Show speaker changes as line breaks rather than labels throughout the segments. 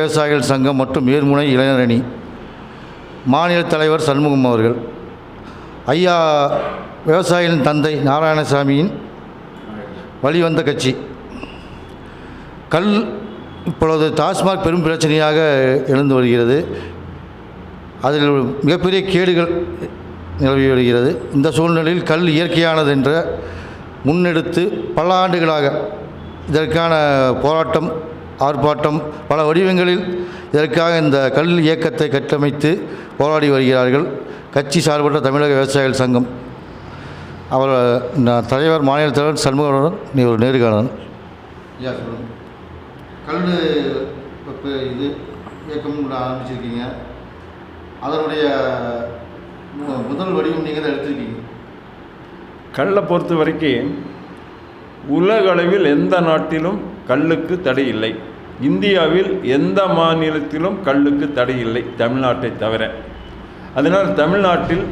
விவசாயிகள் சங்கம் மற்றும் ஏர்முனை இளைஞரணி. மாநில தலைவர் சண்முகம் அவர்கள். ஐயா விவசாயிகளின் தந்தை நாராயணசாமியின் வழிவந்த கட்சி. கல் இப்பொழுது டாஸ்மாக் பெரும் பிரச்சனையாக எழுந்து வருகிறது. அதில் மிகப்பெரிய கேடுகள் நிலவி வருகிறது. இந்த சூழ்நிலையில் கல் இயற்கையானது என்ற முன்னெடுத்து பல ஆண்டுகளாக இதற்கான போராட்டம் ஆர்ப்பாட்டம் பல வடிவங்களில் இதற்காக இந்த கல் இயக்கத்தை கட்டமைத்து போராடி வருகிறார்கள். கட்சி சார்பற்ற தமிழக விவசாயிகள் சங்கம். அவர் நான் தலைவர் மாநில தலைவர் சண்முகனுடன் நீ ஒரு நேர்காணல். கல் இப்போ இது இயக்கம் ஆரம்பிச்சிருக்கீங்க. அதனுடைய மு- முதல் வடிவம் நீங்கள் தான் எடுத்திருக்கீங்க.
கல்லை பொறுத்த வரைக்கும் உலக அளவில் எந்த நாட்டிலும் கல்லுக்கு தடை இல்லை. இந்தியாவில் எந்த மாநிலத்திலும் கல்லுக்கு தடை இல்லை தமிழ்நாட்டை தவிர. அதனால் தமிழ்நாட்டில்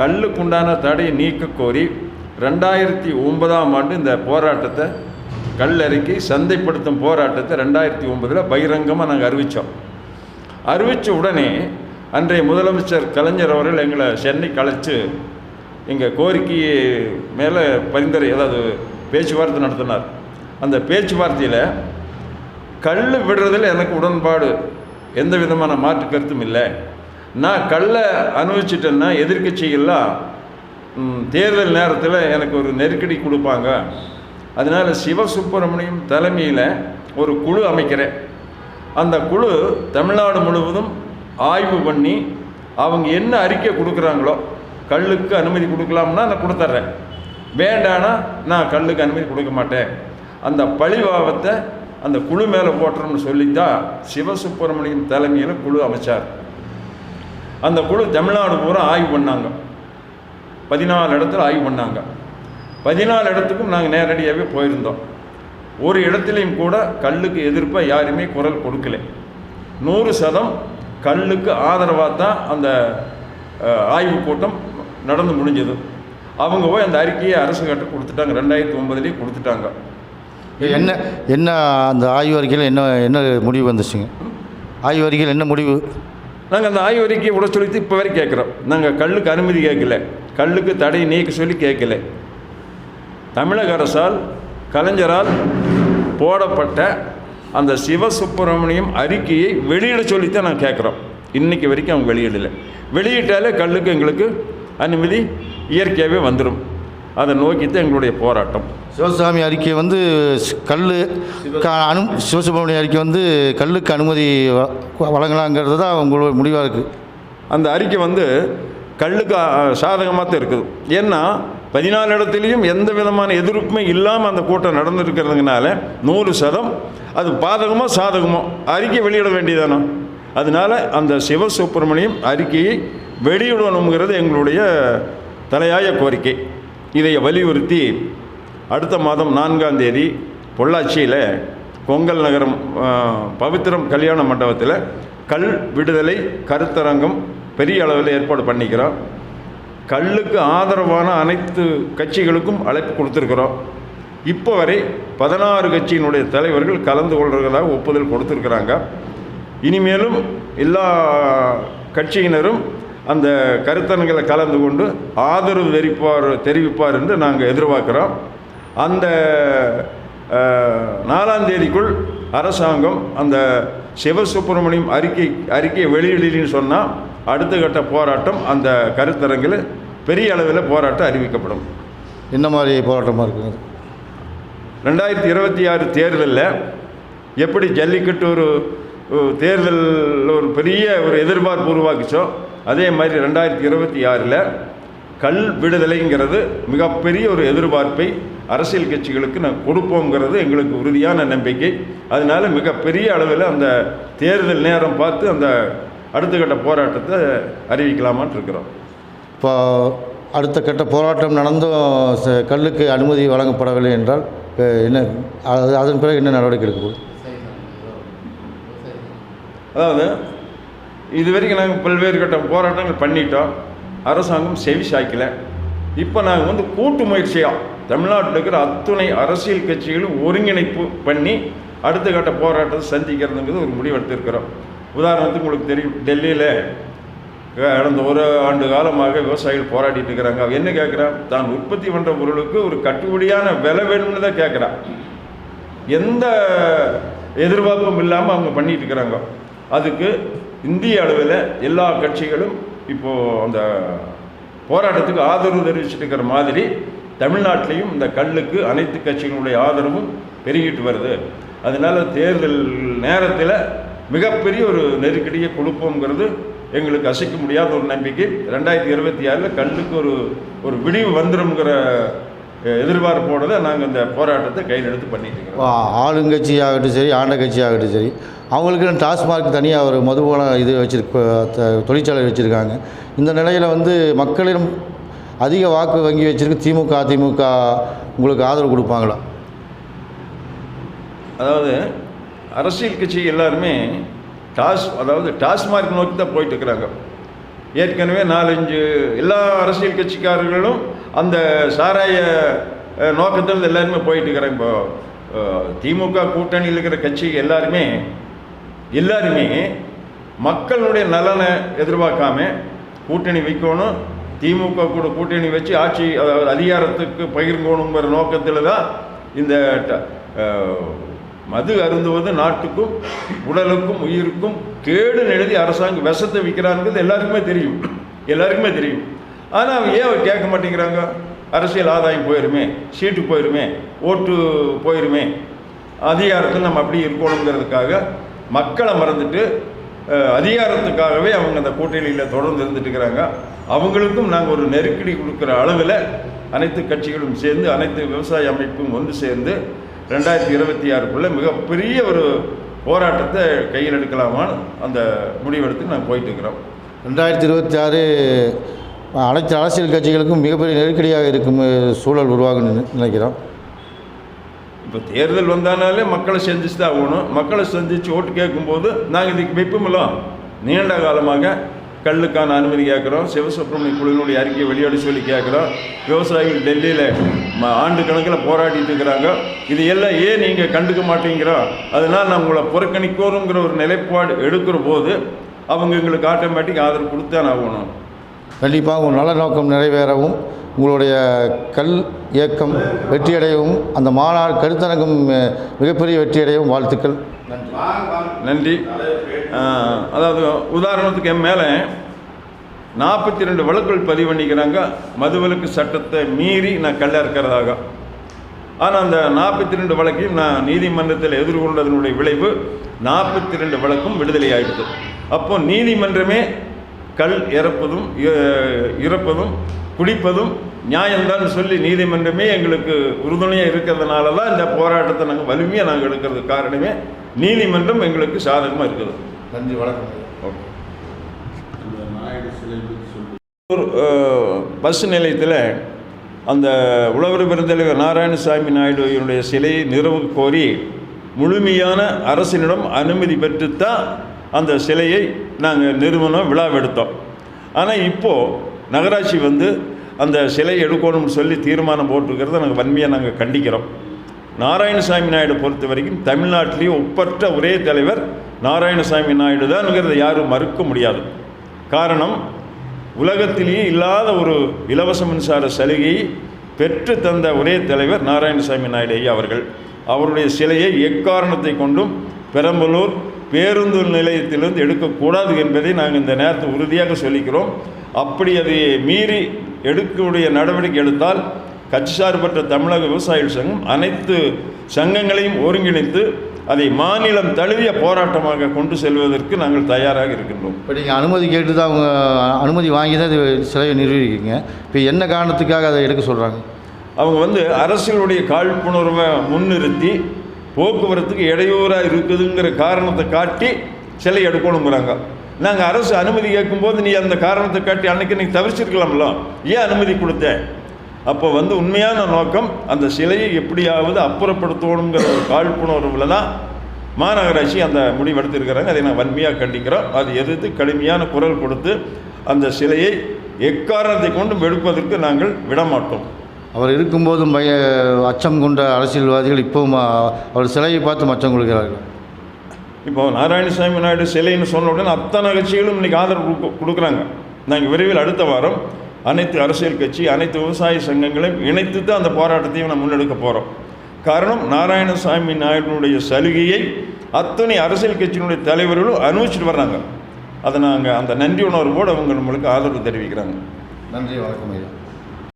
கல்லுக்குண்டான தடையை நீக்க கோரி ரெண்டாயிரத்தி ஒன்பதாம் ஆண்டு இந்த போராட்டத்தை கல்லறிக்கை சந்தைப்படுத்தும் போராட்டத்தை ரெண்டாயிரத்தி ஒன்பதில் பகிரங்கமாக நாங்கள் அறிவித்தோம் அறிவித்த உடனே அன்றைய முதலமைச்சர் கலைஞர் அவர்கள் எங்களை சென்னை கலைச்சு எங்கள் கோரிக்கை மேலே பரிந்துரை அதாவது பேச்சுவார்த்தை நடத்தினார். அந்த பேச்சுவார்த்தையில் கல் விடுறதில் எனக்கு உடன்பாடு. எந்த விதமான மாற்று கருத்தும் இல்லை. நான் கல்லை அனுபவிச்சிட்டேன்னா எதிர்கட்சிகள்லாம் தேர்தல் நேரத்தில் எனக்கு ஒரு நெருக்கடி கொடுப்பாங்க. அதனால் சிவசுப்பிரமணியம் தலைமையில் ஒரு குழு அமைக்கிறேன். அந்த குழு தமிழ்நாடு முழுவதும் ஆய்வு பண்ணி அவங்க என்ன அறிக்கை கொடுக்குறாங்களோ கல்லுக்கு அனுமதி கொடுக்கலாம்னா நான் கொடுத்துட்றேன் வேண்டானா நான் கல்லுக்கு அனுமதி கொடுக்க மாட்டேன். அந்த பழிபாவத்தை அந்த குழு மேலே போட்டுறோம்னு சொல்லித்தான் சிவசுப்பிரமணியம் தலைமையில் குழு அமைச்சார். அந்த குழு தமிழ்நாடு பூரா ஆய்வு பண்ணாங்க. பதினாலு இடத்துல ஆய்வு பண்ணாங்க. பதினாலு இடத்துக்கும் நாங்கள் நேரடியாகவே போயிருந்தோம். ஒரு இடத்துலையும் கூட கல்லுக்கு எதிர்ப்பாக யாருமே குரல் கொடுக்கல. நூறு சதம் கல்லுக்கு ஆதரவாக தான் அந்த ஆய்வு கூட்டம் நடந்து முடிஞ்சது. அவங்க போய் அந்த அறிக்கையை அரசு கிட்ட கொடுத்துட்டாங்க. ரெண்டாயிரத்தி ஒன்பதுலேயே கொடுத்துட்டாங்க.
என்ன என்ன அந்த ஆய்வு அறிக்கையில் என்ன என்ன முடிவு வந்துச்சுங்க? ஆய்வு அறிக்கையில் என்ன முடிவு?
நாங்கள் அந்த ஆய்வு அறிக்கையை விட சொல்லி இப்போ வரை கேட்குறோம். நாங்கள் கல்லுக்கு அனுமதி கேட்கல. கல்லுக்கு தடை நீக்க சொல்லி கேட்கல. தமிழக அரசால் கலைஞரால் போடப்பட்ட அந்த சிவசுப்பிரமணியம் அறிக்கையை வெளியிட சொல்லித்தான் நாங்கள் கேட்குறோம். இன்றைக்கி வரைக்கும் அவங்க வெளியிடலை. வெளியிட்டாலே கல்லுக்கு எங்களுக்கு அனுமதி இயற்கையாகவே வந்துடும் அதை நோக்கித்தான் எங்களுடைய போராட்டம்.
சிவசாமி அறிக்கை வந்து கல் அனு சிவசுப்ரமணிய அறிக்கை வந்து கல்லுக்கு அனுமதி வழங்கலாங்கிறது தான் உங்களோட முடிவாக இருக்குது
அந்த அறிக்கை வந்து கல்லுக்கு சாதகமாக தான் இருக்குது. ஏன்னா பதினாலு இடத்துலையும் எந்த விதமான எதிர்ப்புமே இல்லாமல் அந்த கூட்டம் நடந்துருக்கிறதுனால நூறு சதம். அது பாதகமோ சாதகமோ அறிக்கை வெளியிட வேண்டியதானோ? அதனால அந்த சிவசுப்பிரமணியம் அறிக்கையை வெளியிடணுங்கிறது எங்களுடைய தலையாய கோரிக்கை. இதை வலியுறுத்தி அடுத்த மாதம் நான்காம் தேதி பொள்ளாச்சியில் பொங்கல் நகரம் பவித்திரம் கல்யாண மண்டபத்தில் கல் விடுதலை கருத்தரங்கம் பெரிய அளவில் ஏற்பாடு பண்ணிக்கிறோம். கல்லுக்கு ஆதரவான அனைத்து கட்சிகளுக்கும் அழைப்பு கொடுத்துருக்குறோம். இப்போ வரை பதினாறு கட்சியினுடைய தலைவர்கள் கலந்து கொள்கிறதாக ஒப்புதல் கொடுத்துருக்குறாங்க. இனிமேலும் எல்லா கட்சியினரும் அந்த கருத்தரங்களை கலந்து கொண்டு ஆதரவு தெரிவிப்பார் தெரிவிப்பார் என்று நாங்கள் எதிர்பார்க்குறோம். அந்த நாலாம் தேதிக்குள் அரசாங்கம் அந்த சிவசுப்பிரமணியம் அறிக்கை அறிக்கையை வெளியிடலின்னு சொன்னால் அடுத்த கட்ட போராட்டம் அந்த கருத்தரங்கில் பெரிய அளவில் போராட்டம் அறிவிக்கப்படும்.
என்ன மாதிரி போராட்டமாக இருக்குங்க
ரெண்டாயிரத்தி இருபத்தி ஆறு தேர்தலில் எப்படி ஜல்லிக்கட்டு ஒரு தேர்தலில் ஒரு பெரிய ஒரு எதிர்பார்ப்பு உருவாக்குச்சோ அதே மாதிரி ரெண்டாயிரத்தி இருபத்தி ஆறில் கல் விடுதலைங்கிறது மிகப்பெரிய ஒரு எதிர்பார்ப்பை அரசியல் கட்சிகளுக்கு நான் கொடுப்போங்கிறது எங்களுக்கு உறுதியான நம்பிக்கை. அதனால மிகப்பெரிய அளவில் அந்த தேர்தல் நேரம் பார்த்து அந்த அடுத்த கட்ட போராட்டத்தை அறிவிக்கலாமான்னு இருக்கிறோம்.
இப்போ அடுத்த கட்ட போராட்டம் நடந்தும் கல்லுக்கு அனுமதி வழங்கப்படவில்லை என்றால் என்ன அது அதன் பிறகு என்ன நடவடிக்கை எடுக்கப்படும்
அதாவது இது வரைக்கும் நாங்கள் பல்வேறு கட்ட போராட்டங்கள் பண்ணிட்டோம். அரசாங்கம் செவி சாய்க்கலை. இப்போ நாங்கள் வந்து கூட்டு முயற்சியாக தமிழ்நாட்டில் இருக்கிற அத்துணை அரசியல் கட்சிகளும் ஒருங்கிணைப்பு பண்ணி அடுத்த கட்ட போராட்டத்தை சந்திக்கிறதுங்கிறது ஒரு முடிவெடுத்திருக்கிறோம் உதாரணத்துக்கு உங்களுக்கு தெரியும் டெல்லியில் கடந்த ஒரு ஆண்டு காலமாக விவசாயிகள் போராடிட்டு இருக்கிறாங்க. அவன் என்ன கேட்குறான் தான் உற்பத்தி பண்ணுற பொருளுக்கு ஒரு கட்டுப்படியான விலை வேணும்னு தான் கேட்குறான் எந்த எதிர்பார்ப்பும் இல்லாமல் அவங்க பண்ணிட்டு இருக்கிறாங்க. அதுக்கு இந்திய அளவில் எல்லா கட்சிகளும் இப்போது அந்த போராட்டத்துக்கு ஆதரவு தெரிவிச்சுட்டு இருக்கிற மாதிரி தமிழ்நாட்டிலையும் இந்த கல்லுக்கு அனைத்து கட்சிகளுடைய ஆதரவும் பெருகிட்டு வருது. அதனால தேர்தல் நேரத்தில் மிகப்பெரிய ஒரு நெருக்கடியை கொடுப்போங்கிறது எங்களுக்கு அசைக்க முடியாத ஒரு நம்பிக்கை. ரெண்டாயிரத்தி இருபத்தி ஆறில் கல்லுக்கு ஒரு ஒரு விடிவு வந்துருங்கிற எதிர்பார்ப்போடு தான் நாங்கள் இந்த போராட்டத்தை கையில் எடுத்து பண்ணிட்டு இருக்கிறோம்.
ஆ- ஆளுங்கட்சி ஆகட்டும் சரி ஆண்ட கட்சி ஆகட்டும் சரி அவங்களுக்கு டாஸ்மார்க் தனியாக ஒரு மதுபான இது வச்சிருக்க தொழிற்சாலை வச்சுருக்காங்க. இந்த நிலையில் வந்து மக்களிடம் அதிக வாக்கு வங்கி வச்சிருக்கு திமுக அதிமுக உங்களுக்கு ஆதரவு கொடுப்பாங்களா?
அதாவது அரசியல் கட்சி எல்லாருமே டாஸ் அதாவது டாஸ்மார்க் நோக்கி தான் போயிட்டு இருக்கிறாங்க. ஏற்கனவே நாலஞ்சு எல்லா அரசியல் கட்சிக்காரர்களும் அந்த சாராய நோக்கத்தில் எல்லாருமே போயிட்டு இருக்கிறாங்க இப்போ திமுக கூட்டணியில் இருக்கிற கட்சி எல்லாருமே எல்லாருமே மக்களுடைய நலனை எதிர்பார்க்காம கூட்டணி வைக்கணும். திமுக கூட கூட்டணி வச்சு ஆட்சி அதாவது அதிகாரத்துக்கு பகிர்ங்கணுங்கிற நோக்கத்தில் தான் இந்த மது அருந்துவது நாட்டுக்கும் உடலுக்கும் உயிருக்கும் கேடு எழுதி அரசாங்கம் விஷத்தை விற்கிறாங்கிறது எல்லாருக்குமே தெரியும். எல்லாருக்குமே தெரியும். ஆனால் அவங்க ஏன் அவர் கேட்க மாட்டேங்கிறாங்க? அரசியல் ஆதாயம் போயிருமே சீட்டு போயிருமே ஓட்டு போயிருமே. அதிகாரத்தில் நம்ம அப்படி இருக்கணுங்கிறதுக்காக மக்களை மறந்துட்டு அதிகாரத்துக்காகவே அவங்க அந்த கூட்டணியில் தொடர்ந்து இருந்துட்டு இருக்கிறாங்க. அவங்களுக்கும் நாங்கள் ஒரு நெருக்கடி கொடுக்குற அளவில் அனைத்து கட்சிகளும் சேர்ந்து அனைத்து விவசாய அமைப்பும் ஒன்று சேர்ந்து ரெண்டாயிரத்தி இருபத்தி ஆறுக்குள்ளே மிகப்பெரிய ஒரு போராட்டத்தை கையில் எடுக்கலாமான்னு அந்த முடிவெடுத்து நாங்கள் போயிட்டு இருக்கிறோம்
ரெண்டாயிரத்தி இருபத்தி ஆறு அனைத்து அரசியல் கட்சிகளுக்கும் மிகப்பெரிய நெருக்கடியாக இருக்கும் சூழல் உருவாகும் நினை- நினைக்கிறோம்.
இப்போ தேர்தல் வந்தானாலே மக்களை சந்திச்சு தான் ஆகணும். மக்களை சந்தித்து ஓட்டு கேட்கும்போது நாங்கள் இதுக்கு வைப்போமில்ல. நீண்ட காலமாக கல்லுக்கான அனுமதி கேட்குறோம். சிவசுப்ரமணிய குழுவினுடைய அறிக்கையை வெளியிட சொல்லி கேட்குறோம். விவசாயிகள் டெல்லியில் ம- ஆண்டு கணக்கில் போராடிட்டு இருக்கிறாங்க. இது எல்லாம் ஏன் நீங்கள் கண்டுக்க மாட்டேங்கிறோம் அதனால் நான் உங்களை புறக்கணிக்கோருங்கிற ஒரு நிலைப்பாடு எடுக்கிற போது அவங்க எங்களுக்கு ஆட்டோமேட்டிக் ஆதரவு கொடுத்தான் ஆகணும்.
கண்டிப்பாக உங்கள் நல்ல நோக்கம் நிறைவேறவும் உங்களுடைய கல் இயக்கம் வெற்றியடையவும் அந்த மாநாடு கருத்தரங்கும் மிகப்பெரிய வெற்றியடையவும் வாழ்த்துக்கள்.
நன்றி. அதாவது உதாரணத்துக்கு என் மேலே நாற்பத்தி ரெண்டு வழக்குகள் பதிவு பண்ணிக்கிறாங்க மதுவிலக்கு சட்டத்தை மீறி நான் கல்ல இருக்கிறதாக ஆனால் அந்த நாற்பத்தி ரெண்டு வழக்கையும் நான் நீதிமன்றத்தில் எதிர்கொண்டதனுடைய விளைவு நாற்பத்தி ரெண்டு வழக்கும் விடுதலை ஆயிடுது. அப்போ நீதிமன்றமே கல் இறப்பதும் இ- இறப்பதும் குடிப்பதும் நியாயம்தான் சொல்லி நீதிமன்றமே எங்களுக்கு உறுதுணையாக இருக்கிறதுனால தான் இந்த போராட்டத்தை நாங்கள் வலிமையாக நாங்கள் எடுக்கிறதுக்கு காரணமே நீதிமன்றம் எங்களுக்கு சாதகமாக இருக்குது.
நன்றி வணக்கம்.
ஓகே. பஸ் நிலையத்தில் அந்த உழவர் பெருந்தலைவர் நாராயணசாமி நாயுடுவினுடைய சிலையை நிறுவ கோரி முழுமையான அரசினிடம் அனுமதி பெற்றுத்தான் அந்த சிலையை நாங்கள் நிறுவனம் விழாவெடுத்தோம் ஆனால் இப்போது நகராட்சி வந்து அந்த சிலை எடுக்கணும்னு சொல்லி தீர்மானம் போட்டிருக்கிறத நாங்கள் வன்மையாக நாங்கள் கண்டிக்கிறோம். நாராயணசாமி நாயுடு பொறுத்த வரைக்கும் தமிழ்நாட்டிலேயே ஒப்பற்ற ஒரே தலைவர் நாராயணசாமி நாயுடு தான்ங்கிறத யாரும் மறுக்க முடியாது. காரணம் உலகத்திலேயே இல்லாத ஒரு இலவச மின்சார சலுகையை பெற்று தந்த ஒரே தலைவர் நாராயணசாமி நாயுடு ஐயா அவர்கள். அவருடைய சிலையை எக்காரணத்தை கொண்டும் பெரம்பலூர் பேருந்து நிலையத்திலிருந்து எடுக்கக்கூடாது என்பதை நாங்கள் இந்த நேரத்தை உறுதியாக சொல்லிக்கிறோம். அப்படி அதை மீறி எடுக்கக்கூடிய நடவடிக்கை எடுத்தால் கட்சி சார்பற்ற தமிழக விவசாயிகள் சங்கம் அனைத்து சங்கங்களையும் ஒருங்கிணைத்து அதை மாநிலம் தழுவிய போராட்டமாக கொண்டு செல்வதற்கு நாங்கள் தயாராக இருக்கின்றோம்.
இப்போ நீங்கள் அனுமதி கேட்டு தான் அவங்க அனுமதி வாங்கி தான் இது சிலையை நிர்வகிக்கீங்க இப்போ என்ன காரணத்துக்காக அதை எடுக்க சொல்கிறாங்க
அவங்க வந்து அரசியலுடைய காழ்ப்புணர்வை முன்னிறுத்தி போக்குவரத்துக்கு இடையூறாக இருக்குதுங்கிற காரணத்தை காட்டி சிலை எடுக்கணுங்கிறாங்க நாங்கள் அரசு அனுமதி கேட்கும்போது நீ அந்த காரணத்தை காட்டி அன்னைக்கு நீங்கள் தவிர்த்திருக்கலாம்ல? ஏன் அனுமதி கொடுத்த? அப்போ வந்து உண்மையான நோக்கம் அந்த சிலையை எப்படியாவது அப்புறப்படுத்தணுங்கிற ஒரு காழ்ப்புணர்வில் தான் மாநகராட்சி அந்த முடிவெடுத்திருக்கிறாங்க அதை நான் வன்மையாக கண்டிக்கிறோம். அது எதிர்த்து கடுமையான குரல் கொடுத்து அந்த சிலையை எக்காரணத்தை கொண்டும் எடுப்பதற்கு நாங்கள் விடமாட்டோம்.
அவர் இருக்கும்போதும் பய அச்சம் கொண்ட அரசியல்வாதிகள் இப்போவும் அவர் சிலையை பார்த்து மச்சம் கொள்கிறார்கள்
இப்போ நாராயணசாமி நாயுடு சிலைன்னு சொன்ன உடனே அத்தனை கட்சிகளும் இன்னைக்கு ஆதரவு கொடுக்குறாங்க. நாங்கள் விரைவில் அடுத்த வாரம் அனைத்து அரசியல் கட்சி அனைத்து விவசாய சங்கங்களையும் இணைத்து தான் அந்த போராட்டத்தையும் நம்ம முன்னெடுக்க போகிறோம் காரணம் நாராயணசாமி நாயுடுனுடைய சலுகையை அத்தனை அரசியல் கட்சியினுடைய தலைவர்களும் அனுபவிச்சுட்டு வர்றாங்க. அதை நாங்கள் அந்த நன்றி உணர்வோடு அவங்க நம்மளுக்கு ஆதரவு தெரிவிக்கிறாங்க.
நன்றி வணக்கம் ஐயா.